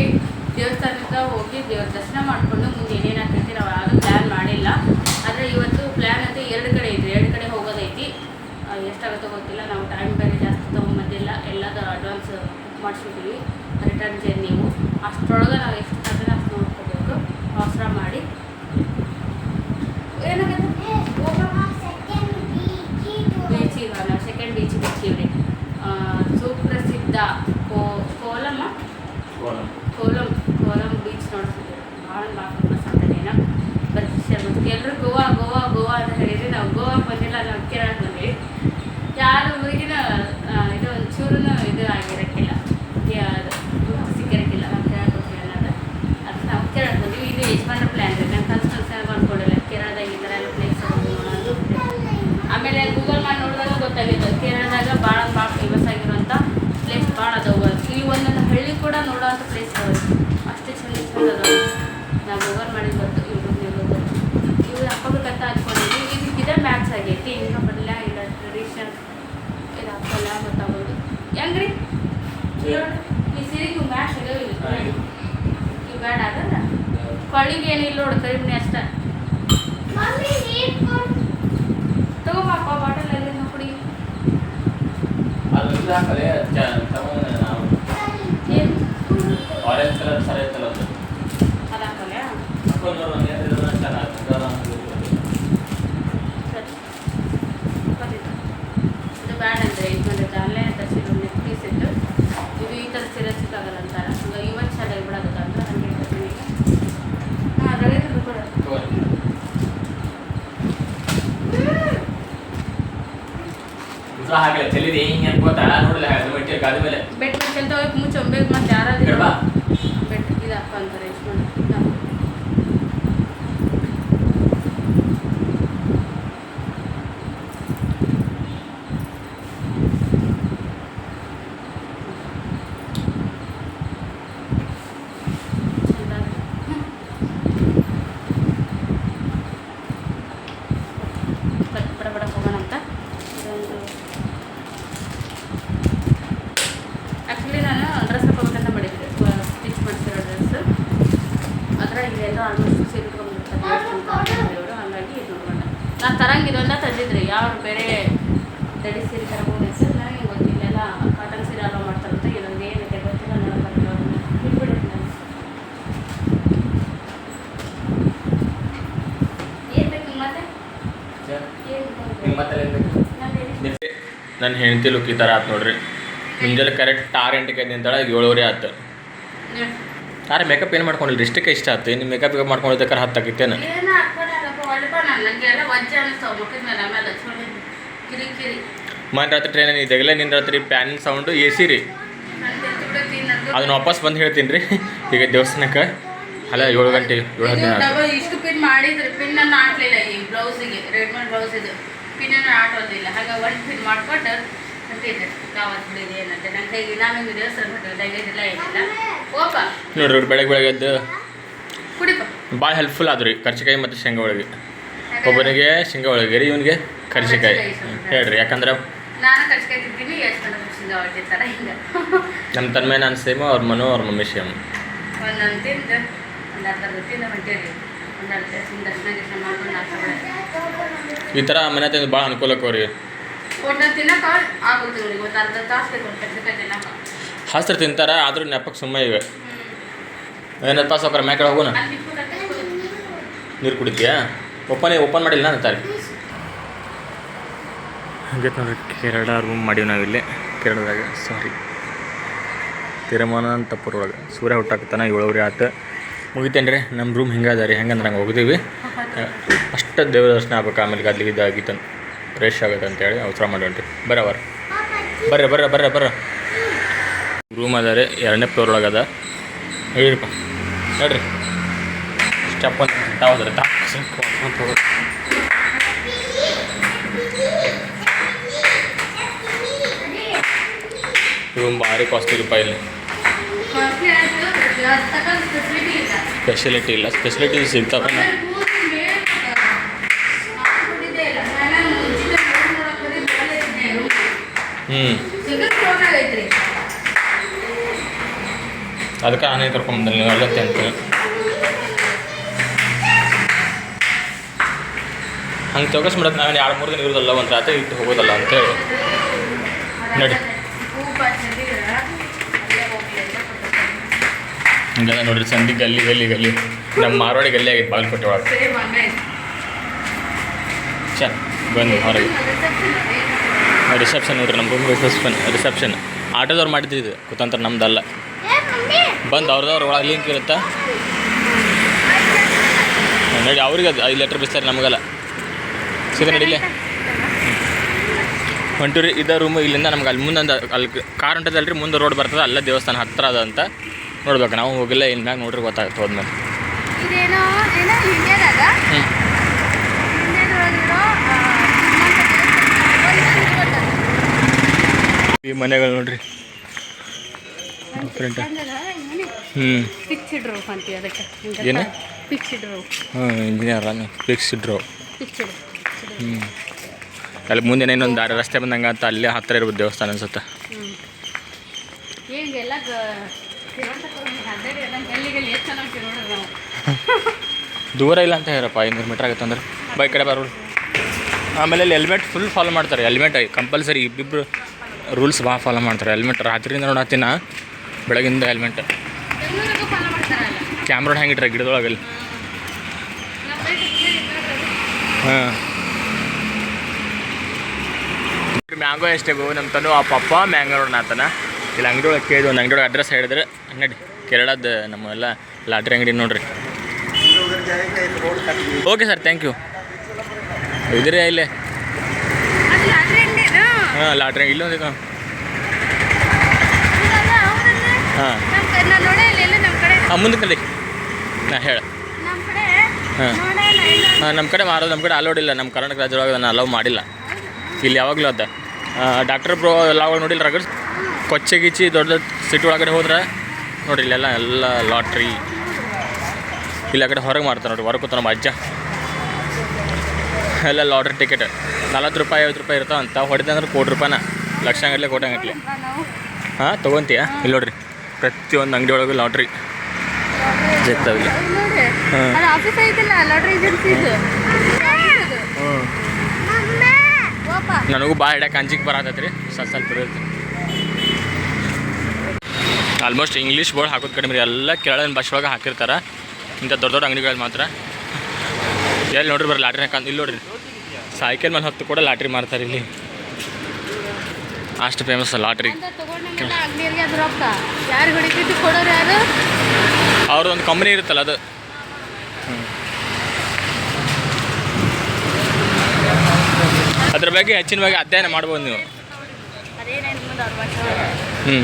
ದೇವಸ್ಥಾನಕ್ಕೆ ಹೋಗಿ ದೇವ್ರ ದರ್ಶನ ಮಾಡಿಕೊಂಡು ಮುಂದೆ ಏನೇನು ಆಗ್ತೈತಿ ನಾವು ಯಾವುದು ಪ್ಲ್ಯಾನ್ ಮಾಡಿಲ್ಲ ಆದರೆ ಇವತ್ತು ಪ್ಲ್ಯಾನ್ ಅಂತ ಎರಡು ಕಡೆ ಐತಿ ಎರಡು ಕಡೆ ಹೋಗೋದೈತಿ ಆ, ಎಷ್ಟಾಗುತ್ತೋ ಗೊತ್ತಿಲ್ಲ ನಾವು ಟೈಮ್ ಬೇರೆ ಜಾಸ್ತಿ ತೊಗೊಂಬಂದಿಲ್ಲ. ಎಲ್ಲದರ ಅಡ್ವಾನ್ಸ್ ಬುಕ್ ಮಾಡಿಸ್ಬಿಟ್ಟಿವಿ ರಿಟರ್ನ್ ಜರ್ನಿವು ಅಷ್ಟರೊಳಗೆ ನಾವು ಎಷ್ಟು ಸಾಧ್ಯ ಅಷ್ಟು ನೋಡ್ಕೋಬೇಕು. ಅವಸರ ಮಾಡಿ. ಏನಾಗುತ್ತೆ? ಬೀಚ್ ಇವಾಗ ನಾವು ಸೆಕೆಂಡ್ ಬೀಚಿಗೆ ಹೋಗ್ತೀವಿ ಸುಪ್ರಸಿದ್ಧ ಕೋ ಕೋಲಮ್ಮ ಕೋಲಂ ಕೋಲಂ ಬೀಚ್ ನೋಡ್ತಿದ್ದೀವಿ ಭಾಳ ಭಾಳ ಫೇಮಸ್ ಅಂತೇನ ಬರ್ತೀವಿ ಎಲ್ಲರೂ ಗೋವಾ ಗೋವಾ ಗೋವಾ ಅಂತ ಹೇಳಿದ್ರೆ ನಾವು ಗೋವಾ ಬಂದಿಲ್ಲ ನಾವು ಕೇರಳಕ್ಕೆ ಬಂದ್ವಿ ಯಾರು ಊರಿಗಿನ ಆ, ಇದು ಒಂಚೂರು ಇದು ಆಗಿರಕ್ಕಿಲ್ಲ ಸಿಕ್ಕಿರಕ್ಕಿಲ್ಲ ನಾವು ಕೇರಳಕ್ಕೆ ಹೋಗ್ತೀವಿ ಅನ್ನೋದು ಅದು ನಾವು ಕೇರಳಕ್ಕೆ ಬಂದ್ವಿ ಇದು ಯಜಮಾನ್ರ ಪ್ಲ್ಯಾನ್ ರೀ ನಾನು ಕನ್ಸು ಕನ್ಸಾಗ ಅಂದ್ಕೊಂಡಿಲ್ಲ ಕೇರಳದಾಗ ಈ ಥರ ಎಲ್ಲ ಪ್ಲೇಸ್ ನೋಡೋದು ಆಮೇಲೆ ಗೂಗಲ್ ಮಾಡಿ ನೋಡಿದಾಗ ಗೊತ್ತಾಗಿತ್ತು ಕೇರಳದಾಗ ಭಾಳ ಭಾಳ ಫೇಮಸ್ ಆಗಿರುವಂಥ ಪ್ಲೇಸ್ ಭಾಳ ಅದಾವ ಈ ಒಂದೊಂದು ಹಳ್ಳಿ ಕೂಡ ನೋಡೋವಂಥ ಪ್ಲೇಸ್ ಅದಾವ ಅಷ್ಟೇ ಚಂದ ಚಂದ ಅದಾವ ನಾವು ಗೂಗಲ್ ಮಾಡಿದ್ದು ಗೊತ್ತು ಯೂಟ್ಯೂಬ್ನಾಗ ಗೊತ್ತು ಇವು ಹಾಕೋಬೇಕಂತ ಅಂದ್ಕೊಂಡಿದ್ವಿ ಇದಕ್ಕೆ ಇದೇ ಮ್ಯಾಚ್ ಆಗೈತಿ ಈಗ ಬರಲ್ಲ ಇಲ್ಲ ಟ್ರೆಡಿಷನ್ ಇದು ಹಾಕಲ್ಲ ಗೊತ್ತಾಗೋದು ಹೆಂಗ್ರಿ ಈ ಸೀರೆಗೆ ಮ್ಯಾಚ್ ಇದಾವೆ ಇವು ಬೇಡ ಆಗಲ್ಲ ಕೊಳ್ಳಿಗೆ ಏನಿಲ್ಲ ನೋಡು ಕರಿಮಣಿ ಅಷ್ಟೇ ತಗೋಬಾಪ ಬಾಟಲ್ ಅಲ್ಲಿ ಕುಡಿ ಅದು ಇದು ಹಾಕಲೆ ತಗೊಂಡು ನಾವು ಏನು ಆರೆಂಜ್ ಕಲರ್ ಸರಿ ಐತಲ್ಲ ಅದು ಅದು ಹಾಕಲ್ಲ ಹಾಕೊಂಡು ನೋಡು ಒಂದು ಎರಡು ದಿನ ಚೆನ್ನಾಗಿ ಸರಿ ಗೊತ್ತಿತ್ತು ಇದು ಬ್ಯಾಡ್ ಅಂದರೆ ಇದು ಬಂದಿತ್ತು ಅಲ್ಲೇ ತರಿಸಿದ್ದು ನೆಕ್ ಪೀಸ್ ಇತ್ತು ಇದು ಈ ಅಂತಾರೆ ಹಂಗೆ ಹೇಳ್ತೀನಿ ಹಾಂ ಕೂಡ ಚೆಲ್ಲಿದೆ ಹಿಂಗೆ ಅನ್ಕೋತಾ ನೋಡಿಲ್ಲ ಬೆಟ್ಟ ಮೇಲೆ. ಬೆಟ್ ಅಂತ ಹೋಗಿ ಮುಚ್ಚು ಬೇಗ ಮತ್ತೆ ಯಾರಾದ್ರೂ ಬೇಡ್ವಾ? ಬೆಟ್ ಇದು ಹಾಕು ಅಂತಾರೆ ಯಜಮಾನ್ ಹಾಂ ಬಡ ಬಡ ಹೋಗೋಣ ಅಂತ ಇದೊಂದು ಆ್ಯಕ್ಚುಲಿ ನಾನು ಡ್ರೆಸ್ ಹಾಕೋಬೇಕಂತ ಮಾಡಿದ್ದೆ ಸ್ಟಿಚ್ ಮಾಡಿಸಿರೋ ಡ್ರೆಸ್ ಅದರ ಇಲ್ಲೆಲ್ಲೋ ಆಲ್ಮೋಸ್ಟ್ ಸೇರಿಟ್ಕೊಂಡ್ಬಿಡ್ತಾರೆ ಹೇಳೋರು ಹಾಗಾಗಿ ಇದು ನೋಡೋಣ ನಾನು ತರಂಗಿದೊಂದ ತಂದಿದ್ರಿ ಯಾವ ಬೇರೆ ರೆಡಿ ಸೀರೆ ತರಬಹುದು ನನಗೆ ಗೊತ್ತಿಲ್ಲ. ಕಾಟನ್ ಸೀರೆ ಅಲೋ ಮಾಡ್ತಾರಂತ ಇದೊಂದು ಏನಕ್ಕೆ ಗೊತ್ತಿಲ್ಲ ನೋಡೋಣ ಬಿಟ್ಬಿಡಿ ನಾನು ಏನು ಬೇಕು ಮತ್ತೆ? ನನ್ನ ಹೆಂಡತಿ ಲುಕ್ ಈ ಥರ ಆತು ನೋಡ್ರಿ. ಮುಂಜಾನೆ ಕರೆಕ್ಟ್ ಆರು ಗಂಟೆಗೆ ನಿಂತಾಳೆ ಏಳುವರೆ ಆತು. ಆರೆ ಮೇಕಪ್ ಏನು ಮಾಡ್ಕೊಂಡಿಲ್ಲ? ಇಷ್ಟಕ್ಕೆ ಇಷ್ಟ ಆಯ್ತು ನಿಮ್ಮ ಮೇಕಪ್ ಗಿಕಪ್ ಮಾಡ್ಕೊಂಡಿದ್ದಕ್ಕೆ ಹತ್ತಾಗಿತ್ತೇನು ಏನು ಹಾಕ್ಬಾರ್ದಪ್ಪ ಒಳ್ಳೆ ನಾನು. ನನಗೆ ಎಲ್ಲ ವಜ್ಜೆ ಅನ್ನಿಸ್ತಾವ ಮುಖದ ಮೇಲೆ ಆಮೇಲೆ ಹಚ್ಕೊಂಡು ಕಿರಿ ಕಿರಿ. ಮನೆ ರಾತ್ರಿ ಟ್ರೈನ್ ಇದೆಲ್ಲ ನಿನ್ನ ರಾತ್ರಿ ಪ್ಯಾನಿನ ಸೌಂಡು ಎ ಸಿ ರೀ ಅದನ್ನ ವಾಪಸ್ ಬಂದು ಹೇಳ್ತೀನಿ ರೀ. ಈಗ ದೇವಸ್ಥಾನಕ್ಕೆ. ಅಲ್ಲ ಏಳು ಗಂಟೆ ಏಳು ಗಂಟೆ ಹದಿನೈದು ಇಷ್ಟು ಪಿನ್ ಮಾಡಿದ್ರೆ ಪಿನ್ ಅನ್ನು ಹಾಕ್ಲಿಲ್ಲ ಈ ಬ್ಲೌಸಿಗೆ ರೆಡಿಮೇಡ್ ಬ್ಲೌಸ್ ಇದು. ಪಿನ್ ಅನ್ನು ಹಾಕೋದಿಲ್ಲ. ಹಾಗೆ ಒಂದು ಪಿನ್ ಮಾಡ್ಕೊಂಡು ನೋಡ್ರಿ ಬೆಳಗ್ಗೆ ಬೆಳಗ್ಗೆ ಎದ್ದು ಭಾಳ ಹೆಲ್ಪ್ಫುಲ್ ಆದ್ರಿ ಕರ್ಚಿಕಾಯಿ ಮತ್ತು ಶೇಂಗಾ ಒಳಗೆ ಒಬ್ಬನಿಗೆ ಶೇಂಗಾ ಒಳಗೆ ರೀ ಇವನಿಗೆ ಕರ್ಚಿಕಾಯಿ ಹೇಳ್ರಿ. ಯಾಕಂದ್ರೆ ನಮ್ಮ ತನ್ಮೆ ನಾನು ಸೇಮ್ ಅವ್ರ ಮನು ಅವ್ರ ಮಮ್ಮಿ ಸೇಮ್. ಈ ಥರ ಮನೆ ತಿಂದು ಭಾಳ ಅನುಕೂಲಕ್ಕೆ ಅವ್ರಿ ಒಟ್ಟೊಂದು ತಿನ್ನಕ್ಕೆ ಆಗುತ್ತೆ ಇವ್ರಿಗೆ ಒಂದು ಅರ್ಧ ತಾಸು ಬೇಕು ಒಂದು ಕಚ್ಚಿಕಾಯಿ ತಿನ್ನಕ್ಕೆ ಹಸ್ರು ತಿಂತಾರ ಆದ್ರೂ ನೆಪಕ್ಕೆ ಸುಮ್ಮ ಇವೆ. ಏನಪ್ಪ ಸಾವ್ಕಾರ ಮ್ಯಾಕಡೆ ಹೋಗೋಣ. ನೀರು ಕುಡಿತೀಯಾ? ಓಪನ್ ಓಪನ್ ಮಾಡಿಲ್ಲ ಅಂತಾರೆ. ಹಂಗೆ ನೋಡ್ರಿ ಕೇರಳ ರೂಮ್ ಮಾಡೀವಿ ನಾವಿಲ್ಲಿ ಕೇರಳದಾಗ ಸಾರಿ ತಿರುಮನಂತಪುರ ಒಳಗೆ ಸೂರ್ಯ ಹುಟ್ಟಾಕತ್ತಾನ ಏಳುವರೆ ಆತು. ಮುಗಿತೇನೆ ರೀ ನಮ್ಮ ರೂಮ್ ಹಿಂಗೆ ಅದ ರೀ ಹೆಂಗಂದ್ರೆ ಹಂಗೆ ಹೋಗಿದ್ದೀವಿ ಅಷ್ಟು ದೇವ್ರ ದರ್ಶನ ಆಗ್ಬೇಕು ಆಮೇಲೆ ಗದ್ಲಿಗೆ ಇದಾಗಿತ್ತು ಫ್ರೆಶ್ ಆಗುತ್ತೆ ಅಂತೇಳಿ ಅವಸರ ಮಾಡೋಣ್ರಿ ಬರ್ರಿ ಬರ್ರಿ ಬರ್ರಿ ಬರ್ರಿ ಬರ್ರಿ ಬರ್ರಿ. ರೂಮ್ ಅದ ರೀ ಎರಡನೇ ಫ್ಲೋರ್ ಒಳಗದ. ಹೇಳಿರಿಪ್ಪ ನೋಡ್ರಿ. ಸ್ಟೆಪ್ ಅಂತ ರೂಮ್ ಭಾರಿ ಕಾಸ್ಟ್ಲಿ ರೂಪಾಯಿ ಇಲ್ಲಿ. ಸ್ಪೆಷಲಿಟಿ ಇಲ್ಲ. ಸ್ಪೆಷಲಿಟಿ ಸಿಗ್ತಾವೆ ಅದಕ್ಕೆ ಆನೆ ಕರ್ಕೊಂಬಂದಿಲ್ಲ ನೀವು, ಅಲ್ಲತ್ತೆ ಅಂತ ಹಂಗೆ ಚೌಕಸ್ ಮಾಡೋದು ನಾವೇನು ಎರಡು ಮೂರು ದಿನ ಇರೋದಲ್ಲ, ಒಂದು ರಾತ್ರಿ ಇಟ್ಟು ಹೋಗೋದಲ್ಲ ಅಂತೇಳಿ. ನಡಿ. ಹಂಗೆಲ್ಲ ನೋಡ್ರಿ ಸಂಧಿ ಗಲ್ಲಿ ಗಲ್ಲಿ ಗಲ್ಲಿ. ನಮ್ಮ ಮಾರವಾಡಿ ಗಲ್ಲಿ ಆಗಿತ್ತು, ಬಾಗಲಕೋಟೆ ಒಳಗೆ. ಚಲ್ ಬಂದು ಹೊರಗೆ. ರಿಸೆಪ್ಷನ್ ನೋಡ್ರಿ ನಮ್ಮ ರೂಮ್ ರಿಸೆಪ್ಷನ್ ರಿಸೆಪ್ಷನ್ ಆಟೋದವ್ರು ಮಾಡಿದ್ದು ಕುತಂತ್ರ ನಮ್ದಲ್ಲ. ಬಂದು ಅವ್ರದವ್ರ ಒಳಗೆ ಲಿಂಕ್ ಇರುತ್ತೆ? ನಡಿ ಅವ್ರಿಗೆ ಅದು ಐದು ಲೆಟ್ರ್ ಬಿಸ್ತಾರೆ ನಮಗಲ್ಲ. ಸೀದಾ ನಡಿಲೆ ಹೊಂಟೂರಿ ಇದೇ ರೂಮು ಇಲ್ಲಿಂದ ನಮ್ಗೆ ಅಲ್ಲಿ ಮುಂದೊಂದು ಅಲ್ಲಿ ಕಾರ್ ಹೊಂಟದಲ್ರಿ ಮುಂದೆ ರೋಡ್ ಬರ್ತದೆ ಅಲ್ಲೇ ದೇವಸ್ಥಾನ ಹತ್ತಿರ ಅದ ಅಂತ ನೋಡ್ಬೇಕು. ನಾವು ಹೋಗಿಲ್ಲ ಇಲ್ಲಿ ಮ್ಯಾಗ ನೋಡ್ರಿ ಗೊತ್ತಾಗುತ್ತೆ ಹೋದ್ಮೇಲೆ ಇದೇನೋ ಏನೋ ಇಂಡಿಯಾದಾಗ ಹ್ಞೂ ಇಂಡಿಯಾದೊಳಗಿರೋ ಈ ಮನೆಗಳು ನೋಡ್ರಿ. ಫಿಕ್ಸ್ಡ್ ರೂಫ್ ಅಂತೀವಿ ಅದಕ್ಕೆ. ಏನು? ಫಿಕ್ಸ್ಡ್ ರೂಫ್ ಹ್ಞೂ ಇಂಜಿನಿಯರ್ ಫಿಕ್ಸ್ಡ್ ಹ್ಞೂ ಅಲ್ಲಿ ಮುಂದೆ ಇನ್ನೊಂದು ದಾರಿ ರಸ್ತೆ ಬಂದಂಗೆ ಅಂತ ಅಲ್ಲೇ ಹತ್ತಿರ ಇರ್ಬೋದು ದೇವಸ್ಥಾನ ಅನ್ಸುತ್ತೆ. ದೂರ ಇಲ್ಲ ಅಂತ ಹೇಳಪ್ಪ ಐನೂರು ಮೀಟ್ರ್ ಆಗುತ್ತೆ ಅಂದ್ರೆ. ಬೈಕ್ ಕಡೆ ಬರೋರು ಆಮೇಲೆ ಅಲ್ಲಿ ಹೆಲ್ಮೆಟ್ ಫುಲ್ ಫಾಲೋ ಮಾಡ್ತಾರೆ. ಹೆಲ್ಮೆಟ್ ಕಂಪಲ್ಸರಿ ಇಬ್ಬಿಬ್ರು ರೂಲ್ಸ್ ಭಾಳ ಫಾಲೋ ಮಾಡ್ತಾರೆ. ಹೆಲ್ಮೆಟ್ ರಾತ್ರಿಯಿಂದ ನೋಡತ್ತಿನ ಬೆಳಗಿಂದ ಹೆಲ್ಮೆಟ್ ಕ್ಯಾಮ್ರಾ ಹೆಂಗಿಟ್ರೆ ಗಿಡದೊಳಗೆ ಅಲ್ಲಿ ನಮ್ಮ ಬೈಕ್ ಹಾಂ. ಮ್ಯಾಂಗೋ ಎಷ್ಟೇಗು ನಮ್ಮ ತನು ಆ ಪಪ್ಪ ಮ್ಯಾಂಗೋ ನಾತನ ಇಲ್ಲಿ ಅಂಗಡಿ ಒಳಗೆ ಕೇಳಿದ್ವಿ ಒಂದು ಅಂಗಡಿ ಒಳಗೆ ಅಡ್ರೆಸ್ ಹೇಳಿದ್ರೆ ನಡಿ. ಕೇರಳದ ನಮ್ಮೆಲ್ಲ ಲಾಟ್ರಿ ಅಂಗಡಿ ನೋಡ್ರಿ. ಓಕೆ ಸರ್ ಥ್ಯಾಂಕ್ ಯು ಇದ್ರೆ ಇಲ್ಲೇ. ಹಾಂ ಲಾಟ್ರಿ. ಇಲ್ಲೊಂದು ಇದು ಹಾಂ. ಇಲ್ಲ ಹಾಂ ಮುಂದಕ್ಕೆ ನಡಿ ನಾ ಹೇಳ. ಹಾಂ. ಇಲ್ಲ ಇಲ್ಲ. ಹಾಂ ನಮ್ಮ ಕಡೆ ಮಾರೋದು ನಮ್ಮ ಕಡೆ ಅಲೋಡ್ ಇಲ್ಲ. ನಮ್ಮ ಕರ್ನಾಟಕ ರಾಜ್ಯದೊಳಗೆ ನಾನು ಅಲೌ ಮಾಡಿಲ್ಲ. ಇಲ್ಲಿ ಯಾವಾಗಲೂ ಅದ. ಡಾಕ್ಟರ್ ಬ್ರೋ ಎಲ್ಲ ನೋಡಿಲ್ಲ ರಗಡ್? ಕೊಚ್ಚೆ ಗಿಚ್ಚಿ ದೊಡ್ಡ ದೊಡ್ಡ ಸಿಟಿ ಒಳಗಡೆ ಹೋದ್ರೆ ನೋಡಿ ಇಲ್ಲೆಲ್ಲ ಎಲ್ಲ ಲಾಟ್ರಿ. ಇಲ್ಲ ಕಡೆ ಹೊರಗೆ ಮಾಡ್ತಾರೆ ನೋಡಿರಿ ಹೊರಗೆ ಕೂತ ನಮ್ಮ ಅಜ್ಜ. ಎಲ್ಲ ಲಾಟ್ರಿ ಟಿಕೆಟ್ ನಲ್ವತ್ತು ರೂಪಾಯಿ ಐವತ್ತು ರೂಪಾಯಿ ಇರ್ತಾವ ಅಂತ ಹೊಡೆದ ಅಂದ್ರೆ ಕೋಟಿ ರೂಪಾಯಿನ ಲಕ್ಷಗಟ್ಟಲೆ ಕೋಟಂಗಟ್ಲೆ ಹಾಂ ತೊಗೊಂತೀಯ ಇಲ್ಲಿ ನೋಡ್ರಿ ಪ್ರತಿಯೊಂದು ಅಂಗಡಿ ಒಳಗೂ ಲಾಟ್ರಿ ಸಿಗ್ತಾವಿಲ್ಲ ನನಗೂ ಭಾಳ ಹಿಡಕ್ಕೆ ಅಂಜಿಕೆ ಬರತ್ತೈತ್ರಿ ಸ್ವಲ್ಪ ಸಲ್ಪ ಇರುತ್ತೆ ಆಲ್ಮೋಸ್ಟ್ ಇಂಗ್ಲೀಷ್ ಬೋರ್ಡ್ ಹಾಕೋದು ಕಡಿಮೆ ರೀ ಎಲ್ಲ ಕೇರಳನ ಭಾಷೆ ಒಳಗೆ ಹಾಕಿರ್ತಾರೆ. ಇಂಥ ದೊಡ್ಡ ದೊಡ್ಡ ಅಂಗಡಿಗಳಲ್ಲಿ ಮಾತ್ರ. ಎಲ್ಲಿ ನೋಡ್ರಿ ಬರ್ರಿ ಲಾಟ್ರಿ ಹಾಕಂತ ಇಲ್ಲಿ ನೋಡ್ರಿ. ಸೈಕಲ್ ಮೇಲೆ ಹತ್ತು ಕೂಡ ಲಾಟ್ರಿ ಮಾಡ್ತಾರೆ ಇಲ್ಲಿ. ಅಷ್ಟು ಫೇಮಸ್ ಲಾಟ್ರಿ. ಅವ್ರದೊಂದು ಕಂಪ್ನಿ ಇರುತ್ತಲ್ಲ ಅದು. ಅದ್ರ ಬಗ್ಗೆ ಹೆಚ್ಚಿನ ಬಗ್ಗೆ ಅಧ್ಯಯನ ಮಾಡ್ಬೋದು ನೀವು. ಹ್ಞೂ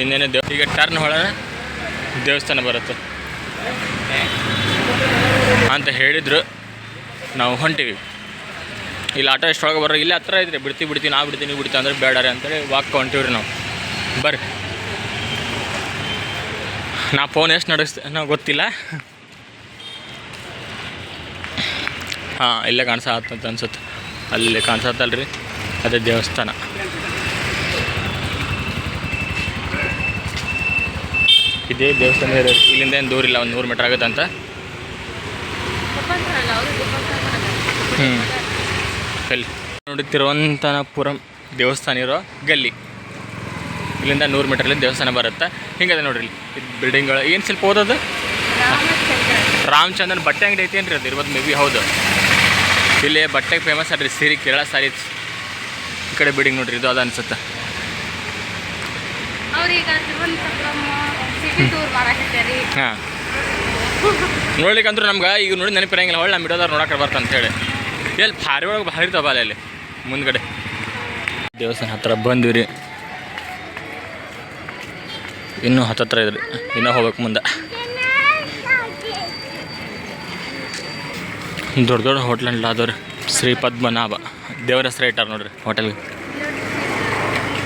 ಇನ್ನೇನು ದೇವ್ ಈಗ ಟರ್ನ್ ಒಳಗೆ ದೇವಸ್ಥಾನ ಬರುತ್ತೆ. ಅಂತ ಹೇಳಿದ್ರು. ನಾವು ಹೊಂಟಿವಿ. ಇಲ್ಲಿ ಆಟೋ ಎಷ್ಟೊಳಗೆ ಬರೋ ಇಲ್ಲಿ ಹತ್ರ ಐತ್ರಿ ಬಿಡ್ತಿ ಬಿಡ್ತೀವಿ ನಾವು ಬಿಡ್ತೀನಿ, ನೀವು ಬಿಡ್ತೀವಿ ಅಂದ್ರೆ ರೀ ಅಂತೇಳಿ ವಾಕ್ ಹೊಂಟಿವ್ರಿ ನಾವು. ಬರ್ರಿ. ನಾ ಫೋನ್ ಎಷ್ಟು ನಡೆಸ್ತೆ ನಾವು ಗೊತ್ತಿಲ್ಲ. ಹಾಂ, ಇಲ್ಲೇ ಕಾಣಿಸತ್ತ ಅನ್ಸುತ್ತೆ. ಅಲ್ಲಿ ಕಾಣಿಸತ್ತಲ್ರಿ. ಅದೇ ದೇವಸ್ಥಾನ. ಇದೇ ದೇವಸ್ಥಾನ. ಇಲ್ಲಿಂದ ಏನು ದೂರ ಇಲ್ಲ, ಒಂದು ನೂರು ಮೀಟ್ರ್ ಆಗುತ್ತೆ ಅಂತ. ಹ್ಞೂ ಅಲ್ಲಿ ನೋಡಿ ತಿರುವಂತನಪುರಂ ದೇವಸ್ಥಾನ ಇರೋ ಗಲ್ಲಿ. ಇಲ್ಲಿಂದ ನೂರು ಮೀಟ್ರಲ್ಲಿ ದೇವಸ್ಥಾನ ಬರುತ್ತೆ. ಹಿಂಗದೆ ನೋಡ್ರಿ ಇದು ಬಿಲ್ಡಿಂಗ್ಗಳು ಏನು ಸ್ವಲ್ಪ ಓದೋದು? ರಾಮಚಂದ್ರ. ರಾಮಚಂದ್ರನ್ ಬಟ್ಟೆ ಅಂಗಡಿ ಐತಿ ಏನ್ರಿ ಅದು? ಇರ್ಬೋದು ಮೇ ಬಿ ಹೌದು. ಇಲ್ಲಿ ಬಟ್ಟೆಗೆ ಫೇಮಸ್ ಅಲ್ರಿ. ಸೀರೆ ಕೇರಳ ಸಾರಿ ಈ ಕಡೆ ಬಿಲ್ಡಿಂಗ್ ನೋಡ್ರಿ ಇದು ಅದು ಅನ್ಸುತ್ತೆ. ಹಾಂ. ನೋಡ್ಲಿಕ್ಕಂದ್ರೂ ನಮ್ಗೆ, ಈಗ ನೋಡಿ ನೆನಪಿರಂಗಿಲ್ಲ, ಹೊಳ್ಳಿ ನಮ್ಮ ಬಿಡೋದಾರ ನೋಡಕ್ಕೆ ಬರ್ತ ಅಂತೇಳಿ ಎಲ್ಲಿ ಭಾರಿ ಒಳಗೆ ಭಾರಿ ಇರ್ತಾವ ಬಾಲೆ ಅಲ್ಲಿ. ಮುಂದ್ಗಡೆ. ದೇವಸ್ಥಾನ ಹತ್ರ ಬಂದಿವಿ ರೀ ಇನ್ನೂ ಹತ್ತತ್ರ ಇದ್ರಿ. ಇನ್ನೂ ಹೋಗ್ಬೇಕು ಮುಂದೆ. ದೊಡ್ಡ ದೊಡ್ಡ ಹೋಟ್ಲ್ ಅದವ್ರಿ. ಶ್ರೀ ಪದ್ಮನಾಭ ದೇವರ ಹೆಸರು ಇಟ್ಟಾರ ನೋಡ್ರಿ ಹೋಟೆಲ್ಗೆ.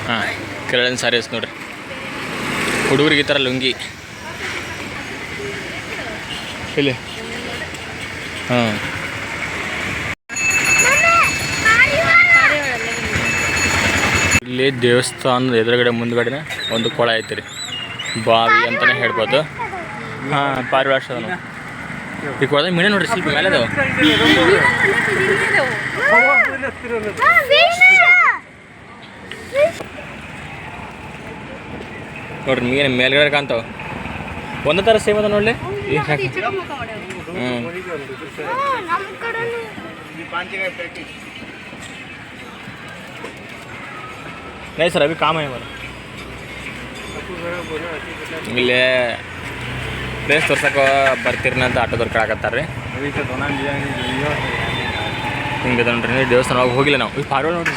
ಹಾಂ ಕೆರಳಿನ ಸಾರೀಸ್ ನೋಡ್ರಿ. ಹುಡುಗರಿಗೆ ಈ ಥರ ಲುಂಗಿ. ಇಲ್ಲಿ. ಹಾಂ. ಇಲ್ಲಿ ದೇವಸ್ಥಾನದ ಎದುರುಗಡೆ ಮುಂದ್ಗಡೆ ಒಂದು ಕೊಳ ಐತಿ ರೀ. ಬಾವಿ ಅಂತಾನೆ ಹೇಳ್ಬೋದು. ಹಾಂ, ಪಾರಿವಾಳ ಈ ಕೊಳದಾಗ ಮೀನು ನೋಡ್ರಿ ಸ್ವಲ್ಪ ಮೇಲೆ ನೋಡ್ರಿ ಮೀನು ಮೇಲ್ಗಡೆ ಕಾಣ್ತಾವ. ಒಂದೇ ಥರ ಸೇಮ್ ಅದ ನೋಡ್ಲಿ. नहीं सर अभी काम है हमारा ಇಲ್ಲೇ ಪ್ಲೇಸ್ ತೋರ್ಸಕ್ಕೆ ಬರ್ತೀರಿ ಅಂತ ಆಟೋದವ್ರು ಕೇಳಕತ್ತಾರ ರೀ ಹಿಂಗೆ ನೋಡ್ರಿ ದೇವಸ್ಥಾನ ಒಳಗೆ ಹೋಗಿಲ್ಲ ನಾವು ಈಗ ಪಾರ್ವಾಳ ನೋಡ್ರಿ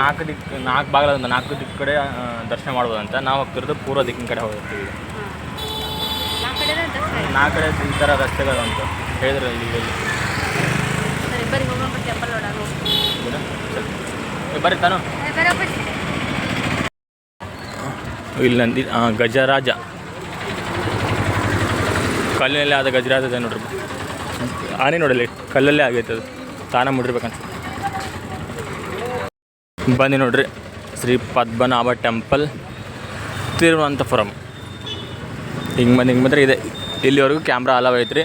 ನಾಲ್ಕು ದಿಕ್ ನಾಲ್ಕು ಭಾಗದ ನಾಲ್ಕು ದಿಕ್ಕ ಕಡೆ ದರ್ಶನ ಮಾಡ್ಬೋದಂತ. ನಾವು ಹೋಗ್ತಿರೋದು ಪೂರ್ವ ದಿಕ್ಕಿನ ಕಡೆ ಹೋಗ್ತೀವಿ ನಾಲ್ಕು ಕಡೆ ಈ ಥರ ರಸ್ತೆಗಳು ಅಂತ ಹೇಳಿದ್ರೆ ಇಲ್ಲಿ ಬರ್ರಿ ತಾನು. ಇಲ್ಲಿ ನಂದಿ ಗಜರಾಜ. ಕಲ್ಲಿನಲ್ಲೇ ಆದ ಗಜರಾಜ ನೋಡ್ರಿ. ಆನೆ ನೋಡಲಿ ಕಲ್ಲಲ್ಲೇ ಆಗೈತೆ ಅದು. ತಾನ ಮುಡಿರ್ಬೇಕನ್ಸುತ್ತೆ ಬನ್ನಿ ನೋಡ್ರಿ. ಶ್ರೀ ಪದ್ಮನಾಭ ಟೆಂಪಲ್ ತಿರುವನಂತಪುರಂ. ಹಿಂಗೆ ಬಂದು ಹಿಂಗೆ ಬಂದರೆ ಇದೆ. ಇಲ್ಲಿವರೆಗೂ ಕ್ಯಾಮ್ರಾ ಅಲಾವ್ ಐತ್ರಿ.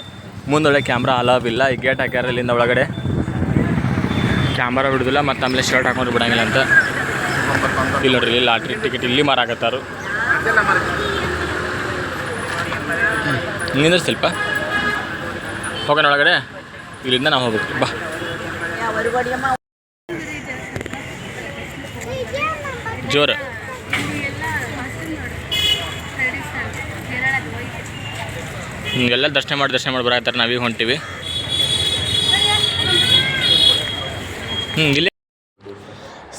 ಮುಂದೊಳ್ಳೆ ಕ್ಯಾಮ್ರಾ ಅಲಾವ್ ಇಲ್ಲ. ಈ ಗೇಟ್ ಹಾಕ್ಯಾರ ಇಲ್ಲಿಂದ ಒಳಗಡೆ. ಕ್ಯಾಮ್ರಾ ಬಿಡೋದಿಲ್ಲ ಮತ್ತು ಆಮೇಲೆ ಶರ್ಟ್ ಹಾಕೊಂಡು ಬಿಡಂಗಿಲ್ಲ ಅಂತ. ಇಲ್ಲಿ ನೋಡ್ರಿ ಇಲ್ಲಿ ಲಾಟ್ರಿ ಟಿಕೆಟ್ ಇಲ್ಲಿ ಮಾರಾಕತ್ತಾರು ನಿಂದ್ರೆ ಸ್ವಲ್ಪ. ಹೋಗೋಣ ಒಳಗಡೆ. ಇಲ್ಲಿಂದ ನಾವು ಹೋಗ್ಬೇಕು. ಬಾ. ಜೋರು. ಹಿಂಗೆಲ್ಲ ದರ್ಶನ ಮಾಡಿ ದರ್ಶನ ಮಾಡಿ ಬರತ್ತಾರೆ ನಾವೀಗ ಹೊಂಟಿವಿ.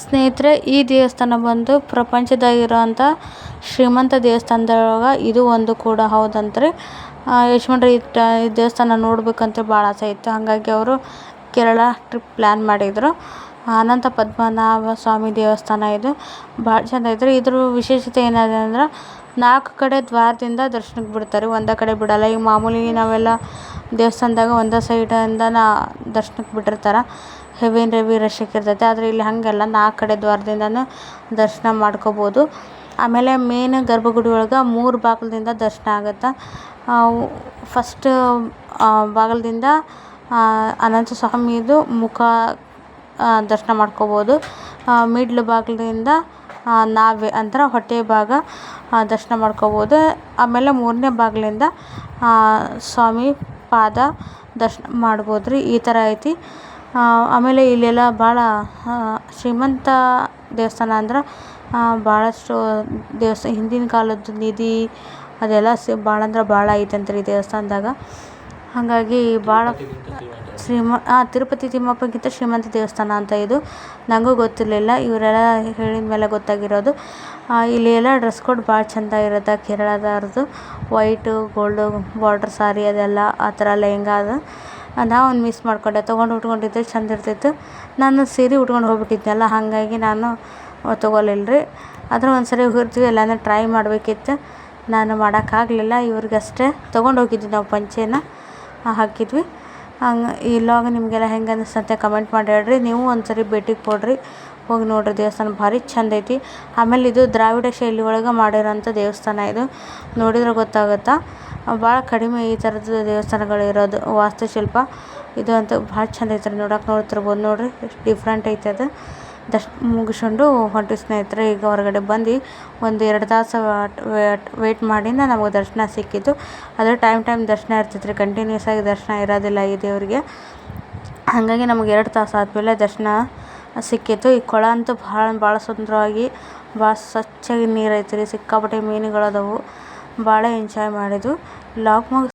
ಸ್ನೇಹಿತರೆ, ಈ ದೇವಸ್ಥಾನ ಬಂದು ಪ್ರಪಂಚದಾಗಿರೋಂಥ ಶ್ರೀಮಂತ ದೇವಸ್ಥಾನದೊಳಗೆ ಇದು ಒಂದು ಕೂಡ ಹೌದಂತ್ರಿ. ಟ, ಈ ದೇವಸ್ಥಾನ ನೋಡ್ಬೇಕಂತ ಭಾಳ ಆಸೆ ಇತ್ತು. ಹಾಗಾಗಿ ಅವರು ಕೇರಳ ಟ್ರಿಪ್ ಪ್ಲ್ಯಾನ್ ಮಾಡಿದರು. ಅನಂತ ಪದ್ಮನಾಭ ಸ್ವಾಮಿ ದೇವಸ್ಥಾನ ಇದು. ಭಾಳ ಚಂದ ಐತ್ರಿ. ಇದ್ರ ವಿಶೇಷತೆ ಏನಿದೆ ಅಂದ್ರೆ ನಾಲ್ಕು ಕಡೆ ದ್ವಾರದಿಂದ ದರ್ಶನಕ್ಕೆ ಬಿಡ್ತಾರೆ. ಒಂದೇ ಕಡೆ ಬಿಡಲ್ಲ. ಈಗ ಮಾಮೂಲಿ ನಾವೆಲ್ಲ ದೇವಸ್ಥಾನದಾಗ ಒಂದೇ ಸೈಡಿಂದ ನಾ ದರ್ಶನಕ್ಕೆ ಬಿಟ್ಟಿರ್ತಾರೆ. ಹೆವಿನ ರವಿ ರಶ್ ಇರ್ತೈತೆ. ಆದರೆ ಇಲ್ಲಿ ಹಾಗೆಲ್ಲ. ನಾಲ್ಕು ಕಡೆ ದ್ವಾರದಿಂದನೂ ದರ್ಶನ ಮಾಡ್ಕೋಬೋದು. ಆಮೇಲೆ ಮೇನ್ ಗರ್ಭಗುಡಿ ಒಳಗೆ ಮೂರು ಬಾಗಿಲದಿಂದ ದರ್ಶನ ಆಗುತ್ತೆ. ಫಸ್ಟ್ ಬಾಗಿಲದಿಂದ ಅನಂತ ಸ್ವಾಮಿದು ಮುಖ ದರ್ಶನ ಮಾಡ್ಕೋಬೋದು. ಮಿಡ್ಲ್ ಬಾಗಿಲಿಂದ ನಾವೇ, ಅಂದ್ರೆ ಹೊಟ್ಟೆ ಭಾಗ ದರ್ಶನ ಮಾಡ್ಕೋಬೋದು. ಆಮೇಲೆ ಮೂರನೇ ಬಾಗಿಲಿಂದ ಸ್ವಾಮಿ ಪಾದ ದರ್ಶನ ಮಾಡ್ಬೋದು ರೀ ಈ ಥರ ಐತಿ. ಆಮೇಲೆ ಇಲ್ಲೆಲ್ಲ ಭಾಳ ಶ್ರೀಮಂತ ದೇವಸ್ಥಾನ ಅಂದ್ರೆ ಭಾಳಷ್ಟು ದೇವಸ್ಥಾನ ಹಿಂದಿನ ಕಾಲದ್ದು ನಿಧಿ ಅದೆಲ್ಲ ಸಿ ಭಾಳ ಅಂದ್ರೆ ಭಾಳ ಐತಂತ್ರಿ ಈ ದೇವಸ್ಥಾನದಾಗ. ಹಾಗಾಗಿ ಭಾಳ ಶ್ರೀಮ ತಿರುಪತಿ ತಿಮ್ಮಪ್ಪಗಿಂತ ಶ್ರೀಮಂತ ದೇವಸ್ಥಾನ ಅಂತ ಇದು. ನನಗೂ ಗೊತ್ತಿರಲಿಲ್ಲ, ಇವರೆಲ್ಲ ಹೇಳಿದ ಮೇಲೆ ಗೊತ್ತಾಗಿರೋದು. ಇಲ್ಲಿ ಎಲ್ಲ ಡ್ರೆಸ್ ಕೋಡ್ ಭಾಳ ಚೆಂದ ಇರುತ್ತೆ ಕೇರಳದವ್ರದ್ದು ವೈಟು, ಗೋಲ್ಡು, ಬಾರ್ಡ್ರ್ ಸಾರಿ ಅದೆಲ್ಲ ಆ ಥರ ಲೆಹಂಗ ಅದು. ನಾ ಒಂದು ಮಿಸ್ ಮಾಡಿಕೊಂಡೆ, ತೊಗೊಂಡು ಉಟ್ಕೊಂಡಿದ್ದೆ, ಚೆಂದ ಇರ್ತಿತ್ತು. ನಾನು ಸೀರೆ ಉಟ್ಕೊಂಡು ಹೋಗ್ಬಿಟ್ಟಿದ್ನಲ್ಲ, ಹಾಗಾಗಿ ನಾನು ತೊಗೊಲಿಲ್ಲ ರೀ ಆದ್ರೆ ಒಂದು ಸರಿ ಹೋಗಿರ್ತೀವಿ ಎಲ್ಲಾಂದ್ರೆ ಟ್ರೈ ಮಾಡಬೇಕಿತ್ತು. ನಾನು ಮಾಡೋಕ್ಕಾಗಲಿಲ್ಲ, ಇವ್ರಿಗಷ್ಟೇ. ತೊಗೊಂಡು ಹೋಗಿದ್ವಿ ನಾವು ಪಂಚೆನ. ಹಾಕಿದ್ವಿ. ಹಂಗೆ ಈ ಲಾಗ್ ನಿಮಗೆಲ್ಲ ಹೆಂಗೆ ಅನಿಸ್ತಂತೆ ಕಮೆಂಟ್ ಮಾಡಿ ಹೇಳ್ರಿ. ನೀವು ಒಂದ್ಸರಿ ಭೇಟಿ ಕೊಡ್ರಿ. ಹೋಗಿ ನೋಡ್ರಿ, ದೇವಸ್ಥಾನ ಭಾರಿ ಚಂದ ಐತಿ. ಆಮೇಲೆ ಇದು ದ್ರಾವಿಡ ಶೈಲಿ ಒಳಗೆ ಮಾಡಿರೋಂಥ ದೇವಸ್ಥಾನ ಇದು. ನೋಡಿದ್ರೆ ಗೊತ್ತಾಗುತ್ತಾ? ಭಾಳ ಕಡಿಮೆ ಈ ಥರದ ದೇವಸ್ಥಾನಗಳು ಇರೋದು. ವಾಸ್ತುಶಿಲ್ಪ. ಇದು ಅಂತೂ ಭಾಳ ಚಂದ ಐತೆ ರೀ ನೋಡಕ್ಕೆ ನೋಡ್ತಿರ್ಬೋದು ನೋಡ್ರಿ. ಎಷ್ಟು ಡಿಫ್ರೆಂಟ್ ಐತೆ ಅದು. ದರ್ಶನ ಮುಗಿಸ್ಕೊಂಡು ಹೊಂಟು ಸ್ನೇಹಿತರೆ, ಈಗ ಹೊರಗಡೆ ಬಂದು ಒಂದು ಎರಡು ತಾಸು ವೇಟ್ ಮಾಡಿಂದ ನಮಗೆ ದರ್ಶನ ಸಿಕ್ಕಿತು ಆದರೆ ಟೈಮ್ ಟೈಮ್ ದರ್ಶನ ಇರ್ತೈತೆ ರೀ ಕಂಟಿನ್ಯೂಸ್ ಆಗಿ ದರ್ಶನ ಇರೋದಿಲ್ಲ ಈ ದೇವರಿಗೆ. ಹಾಗಾಗಿ ನಮಗೆ ಎರಡು ತಾಸು ಆದಮೇಲೆ ದರ್ಶನ ಸಿಕ್ಕಿತ್ತು. ಈ ಕೊಳ ಅಂತೂ ಭಾಳ ಭಾಳ ಸುಂದರವಾಗಿ, ಭಾಳ ಸ್ವಚ್ಛಾಗಿ ನೀರು ಐತೆ ರೀ ಸಿಕ್ಕಾಪಟ್ಟೆ ಮೀನುಗಳು ಭಾಳ ಎಂಜಾಯ್ ಮಾಡಿದ್ವು ಲಾಕ್ ಮುಗಿಸ್